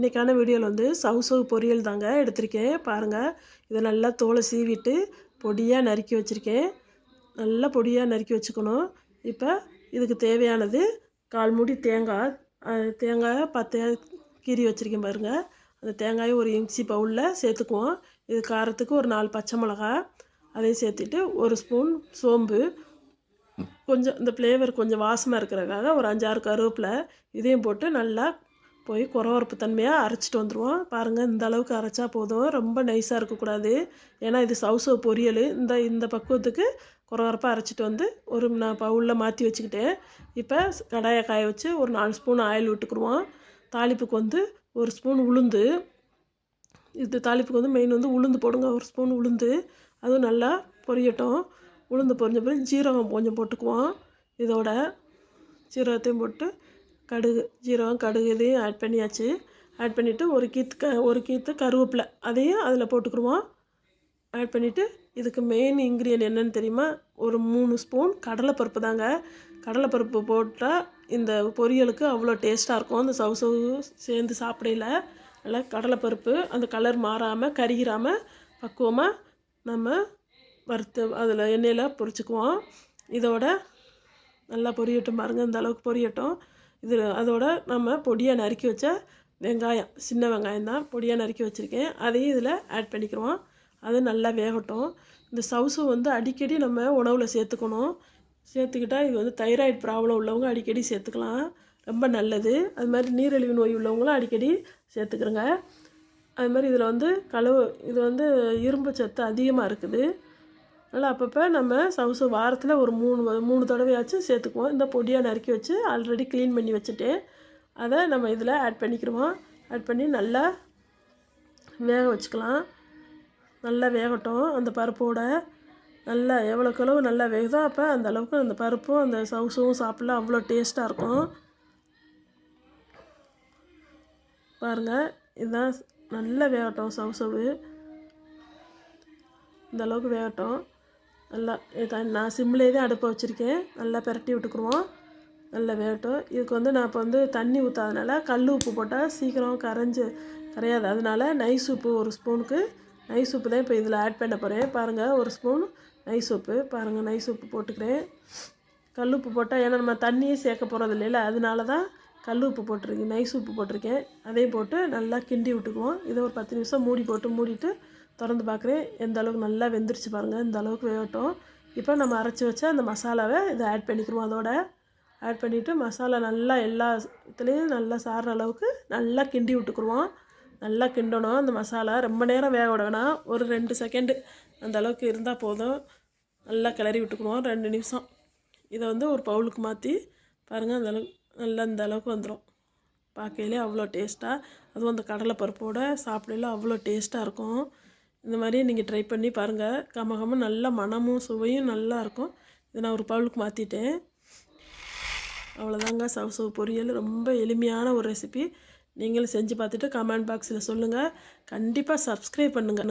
இன்றைக்கான வீடியோவில் வந்து சவு சவு பொரியல் தாங்க எடுத்திருக்கேன். பாருங்கள் இதை நல்லா தோலை சீவிட்டு பொடியாக நறுக்கி வச்சுருக்கேன். நல்லா பொடியாக நறுக்கி வச்சுக்கணும். இப்போ இதுக்கு தேவையானது கால் மூடி தேங்காய் தேங்காய் பத்தையாக கீறி வச்சுருக்கேன் பாருங்கள் அந்த தேங்காயை ஒரு இன்ச்சி பவுலில் சேர்த்துக்குவோம். இது காரத்துக்கு ஒரு நாலு பச்சை மிளகா அதையும் சேர்த்துட்டு ஒரு ஸ்பூன் சோம்பு. கொஞ்சம் இந்த ஃப்ளேவர் கொஞ்சம் வாசமாக இருக்கிறதுக்காக ஒரு அஞ்சாறு கருவேப்பிலை இதையும் போட்டு நல்லா போய் குறவரப்பு தன்மையாக அரைச்சிட்டு வந்துடுவோம் பாருங்கள் இந்த அளவுக்கு அரைச்சா போதும். ரொம்ப நைஸாக இருக்கக்கூடாது. ஏன்னா இது சவுசவு பொரியல். இந்த இந்த பக்குவத்துக்கு குறவரப்பாக அரைச்சிட்டு வந்து ஒரு நான் பவுலில் மாற்றி வச்சுக்கிட்டேன். இப்போ கடாயை காய வச்சு ஒரு நாலு ஸ்பூன் ஆயில் விட்டுக்குருவோம் தாளிப்புக்கு வந்து ஒரு ஸ்பூன் உளுந்து. இது தாளிப்புக்கு வந்து மெயின் வந்து உளுந்து போடுங்க. ஒரு ஸ்பூன் உளுந்து. அதுவும் நல்லா பொரியட்டும். உளுந்து பொரிஞ்ச பிறகு ஜீரகம் கொஞ்சம் போட்டுக்குவோம். இதோட ஜீரகத்தையும் போட்டு கடுகு ஜீரகம் கடுகு இதையும் ஆட் பண்ணியாச்சு. ஆட் பண்ணிவிட்டு ஒரு கீத்து க ஒரு கீத்து கருவேப்பிலை அதையும் அதில் போட்டுக்குருவோம் ஆட் பண்ணிவிட்டு இதுக்கு மெயின் இன்க்ரீடியன்ட் என்னென்னு தெரியுமா? ஒரு மூணு ஸ்பூன் கடலைப்பருப்பு தாங்க. கடலைப்பருப்பு போட்டால் இந்த பொரியலுக்கு அவ்வளோ டேஸ்ட்டாக இருக்கும். அந்த சவு சவு சேர்ந்து சாப்பிடையில. நல்லா கடலைப்பருப்பு அந்த கலர் மாறாமல் கருகிறாமல் பக்குவமாக நம்ம வறுத்து அதில் எண்ணெயில் பொரிச்சுக்குவோம். இதோட நல்லா பொரியட்டும் பாருங்கள் இந்த அளவுக்கு பொரியட்டும். இதில் அதோட நம்ம பொடியாக நறுக்கி வச்ச வெங்காயம் சின்ன வெங்காயம் தான் பொடியாக நறுக்கி வச்சுருக்கேன். அதையும் இதில் ஆட் பண்ணிக்கிறோம். அது நல்லா வேகட்டும். இந்த சவுசு வந்து அடிக்கடி நம்ம உணவில் சேர்த்துக்கணும். சேர்த்துக்கிட்டால் இது வந்து தைராய்டு ப்ராப்ளம் உள்ளவங்க அடிக்கடி சேர்த்துக்கலாம். ரொம்ப நல்லது. அது மாதிரி நீரிழிவு நோய் உள்ளவங்களும் அடிக்கடி சேர்த்துக்கிறோங்க. அது மாதிரி இதில் வந்து கழுவு இது வந்து இரும்பு சத்து அதிகமாக இருக்குது. அதனால் அப்பப்போ நம்ம சவுசு வாரத்தில் ஒரு மூணு மூணு தடவையாச்சும் சேர்த்துக்குவோம். இந்த பொடியாக நறுக்கி வச்சு ஆல்ரெடி க்ளீன் பண்ணி வச்சுட்டு அதை நம்ம இதில் ஆட் பண்ணிக்கிடுவோம் ஆட் பண்ணி நல்லா வேக வச்சுக்கலாம். நல்லா வேகட்டும். அந்த பருப்போட நல்லா எவ்வளோக்கு அளவு நல்லா வேகுதோ அப்போ அந்த அளவுக்கு அந்த பருப்பும் அந்த சவுசும் சாப்பிட்லாம். அவ்வளோ டேஸ்ட்டாக இருக்கும். பாருங்கள் இதுதான் நல்லா வேகட்டும் சவுசவு. இந்த அளவுக்கு வேகட்டும். நல்லா நான் சிம்லேயே தான் அடுப்பை வச்சுருக்கேன். நல்லா பிரட்டி விட்டுக்குருவோம். நல்லா வேகட்டும். இதுக்கு வந்து நான் இப்போ வந்து தண்ணி ஊற்றாதனால கல் உப்பு போட்டால் சீக்கிரம் கரைஞ்சி கரையாது. அதனால நைஸ் உப்பு ஒரு ஸ்பூனுக்கு. நைஸ் உப்பு தான் இப்போ இதில் ஆட் பண்ண போகிறேன் பாருங்கள் ஒரு ஸ்பூன் நைஸ் உப்பு. பாருங்கள் நைஸ் உப்பு போட்டுக்கிறேன். கல் உப்பு போட்டால் ஏன்னா நம்ம தண்ணியே சேர்க்க போகிறது இல்லைல்ல அதனால தான் கல் உப்பு போட்டிருக்கேன் நைஸ் உப்பு போட்டிருக்கேன். அதையும் போட்டு நல்லா கிண்டி விட்டுக்குவோம். இதை ஒரு பத்து நிமிஷம் மூடி போட்டு மூடிட்டு திறந்து பார்க்குறேன். எந்த அளவுக்கு நல்லா வெந்துருச்சு பாருங்கள் இந்த அளவுக்கு வேகட்டும். இப்போ நம்ம அரைச்சி வச்ச அந்த மசாலாவை இதை ஆட் பண்ணிக்கிறோம் அதோட. ஆட் பண்ணிவிட்டு மசாலா நல்லா எல்லா இதுலேயும் நல்லா சாடுற அளவுக்கு நல்லா கிண்டி விட்டுக்குருவோம். நல்லா கிண்டணும் அந்த மசாலா. ரொம்ப நேரம் வேக விட வேணாம். ஒரு ரெண்டு செகண்டு அந்த அளவுக்கு இருந்தால் போதும். நல்லா கிளறி விட்டுக்குவோம் ரெண்டு நிமிஷம். இதை வந்து ஒரு பவுலுக்கு மாற்றி பாருங்கள் அந்த அளவுக்கு நல்லா இந்த அளவுக்கு வந்துடும் பார்க்கையிலே அவ்வளோ டேஸ்ட்டாக அதுவும் அந்த கடலை பருப்போட சாப்பிடல அவ்வளோ டேஸ்ட்டாக இருக்கும். இந்த மாதிரி நீங்கள் ட்ரை பண்ணி பாருங்கள் கம கம நல்ல மனமும் சுவையும் நல்லா இருக்கும். இதை நான் ஒரு பவுலுக்கு மாற்றிட்டேன் அவ்வளோதாங்க. சவு சவு பொரியல். ரொம்ப எளிமையான ஒரு ரெசிபி நீங்களும் செஞ்சு பார்த்துட்டு கமெண்ட் பாக்ஸில் சொல்லுங்கள் கண்டிப்பாக சப்ஸ்கிரைப் பண்ணுங்கள்